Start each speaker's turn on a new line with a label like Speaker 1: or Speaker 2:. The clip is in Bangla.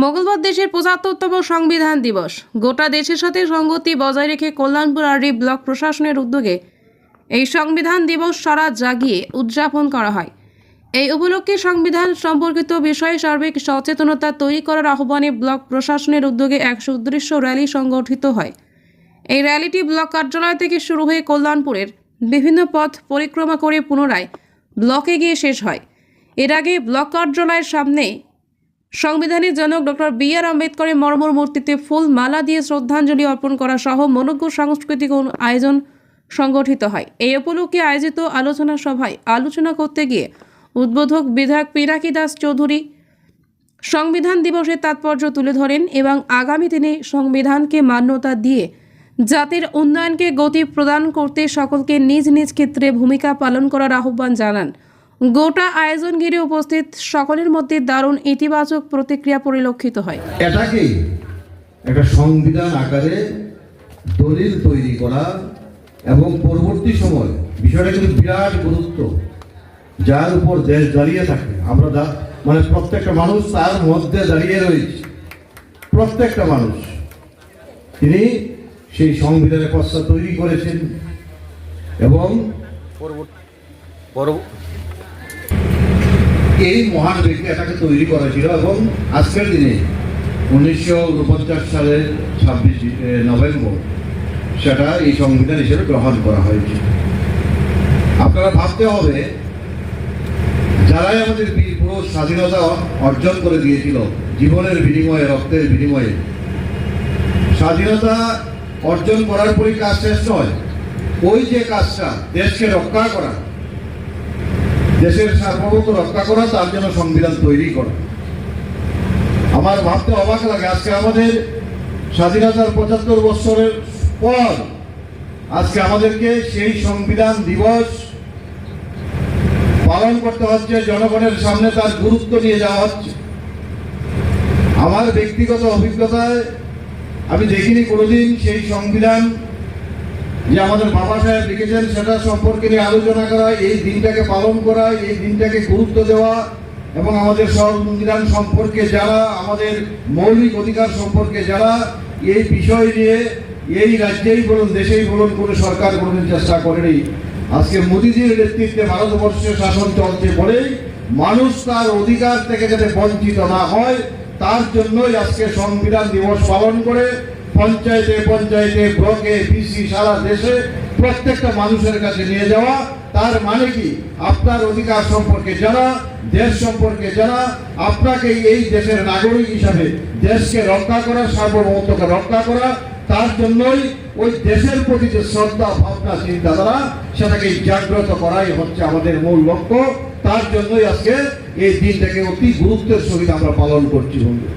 Speaker 1: মঙ্গলবার দেশের পঁচাত্তরতম সংবিধান দিবস। গোটা দেশের সাথে সংগতি বজায় রেখে কল্যাণপুর আরডি ব্লক প্রশাসনের উদ্যোগে এই সংবিধান দিবস সারা জাগিয়ে উদযাপন করা হয়। এই উপলক্ষে সংবিধান সম্পর্কিত বিষয়ে সার্বিক সচেতনতা তৈরি করার আহ্বানে ব্লক প্রশাসনের উদ্যোগে এক সুদৃশ্য র্যালি সংগঠিত হয়। এই র্যালিটি ব্লক কার্যালয় থেকে শুরু হয়ে কল্যাণপুরের বিভিন্ন পথ পরিক্রমা করে পুনরায় ব্লকে গিয়ে শেষ হয়। এর আগে ব্লক কার্যালয়ের সামনে সংবিধানের জনক ডক্টর বি আর আম্বেদকরের মর্মর মূর্তিতে ফুল মালা দিয়ে শ্রদ্ধাঞ্জলি অর্পণ করা সহ মনোজ্ঞ সাংস্কৃতিক আয়োজন সংগঠিত হয়। এই উপলক্ষে আয়োজিত আলোচনা সভায় আলোচনা করতে গিয়ে উদ্বোধক বিধায়ক পিনাকি দাস চৌধুরী সংবিধান দিবসের তাৎপর্য তুলে ধরেন এবং আগামী দিনে সংবিধানকে মান্যতা দিয়ে জাতির উন্নয়নকে গতি প্রদান করতে সকলকে নিজ নিজ ক্ষেত্রে ভূমিকা পালন করার আহ্বান জানান। গোটা আয়োজন ঘিরে উপস্থিত সকলের মধ্যে দারুণ ইতিবাচক প্রতিক্রিয়া পরিলক্ষিত হয়।
Speaker 2: এটাকেই একটা সংবিধান আকারে দলিল তৈরি করা এবং পরবর্তী সময় বিষয়টা কিন্তু বিরাট গুরুত্ব যার উপর দেশ দাঁড়িয়ে থাকে। আমরা মানে প্রত্যেকটা মানুষ তার মধ্যে দাঁড়িয়ে রয়েছে। প্রত্যেকটা মানুষ। তিনি সেই সংবিধানের পশ্চাৎ তৈরি করেছেন এবং এই মহান ব্যক্তি এটাকে তৈরি করা ছিল এবং আজকের দিনে উনিশশো উনপঞ্চাশ সালের ছাব্বিশ নভেম্বর সেটা এই সংবিধান হিসেবে গ্রহণ করা হয়েছে। আপনারা ভাবতে হবে, যারাই আমাদের বীর পুরো স্বাধীনতা অর্জন করে দিয়েছিল, জীবনের বিনিময়ে, রক্তের বিনিময়ে, স্বাধীনতা অর্জন করার পরই কাজ শেষ নয়। ওই যে কাজটা দেশকে রক্ষা করা দেশের সার্বভৌমত্ব রক্ষা করা, তার জন্য সংবিধান তৈরি করা। আমার ভাবতে অবাক লাগে, আজকে আমাদের স্বাধীনতার পঁচাত্তর বছরের পর আজকে আমাদেরকে সেই সংবিধান দিবস পালন করতে হচ্ছে, জনগণের সামনে তার গুরুত্ব নিয়ে যাওয়া হচ্ছে। আমার ব্যক্তিগত অভিজ্ঞতায় আমি দেখিনি, কোনোদিন সেই সংবিধান যে আমাদের বাবা সাহেব লিখেছেন, সেটা সম্পর্কে নিয়ে আলোচনা করা, এই দিনটাকে পালন করা, এই দিনটাকে গুরুত্ব দেওয়া, এবং আমাদের সংবিধান সম্পর্কে যারা, আমাদের মৌলিক অধিকার সম্পর্কে যারা, এই বিষয় নিয়ে এই রাজ্যেই বলুন, দেশেই বলুন, কোনো সরকার কোনোদিন চেষ্টা করেনি। আজকে মোদীজির নেতৃত্বে ভারতবর্ষে শাসন চলছে বলেই মানুষ তার অধিকার থেকে যাতে বঞ্চিত না হয়, তার জন্যই আজকে সংবিধান দিবস পালন করে পঞ্চায়েতে পঞ্চায়েতে ব্লকে পিসি সারা দেশে প্রত্যেকটা মানুষের কাছে নিয়ে যাওয়া। তার মানে কি? আপনার অধিকার সম্পর্কে জানা, দেশ সম্পর্কে জানা, আপনাকে এই দেশের নাগরিক হিসাবে দেশকে রক্ষা করা, সার্বভৌমত্বকে রক্ষা করা, তার জন্যই ওই দেশের প্রতি যে শ্রদ্ধা, ভাবনা, চিন্তাধারা, সেটাকে জাগ্রত করাই হচ্ছে আমাদের মূল লক্ষ্য। তার জন্যই আজকে এই দিনটাকে অতি গুরুত্বের সহিত আমরা পালন করছি বন্ধু।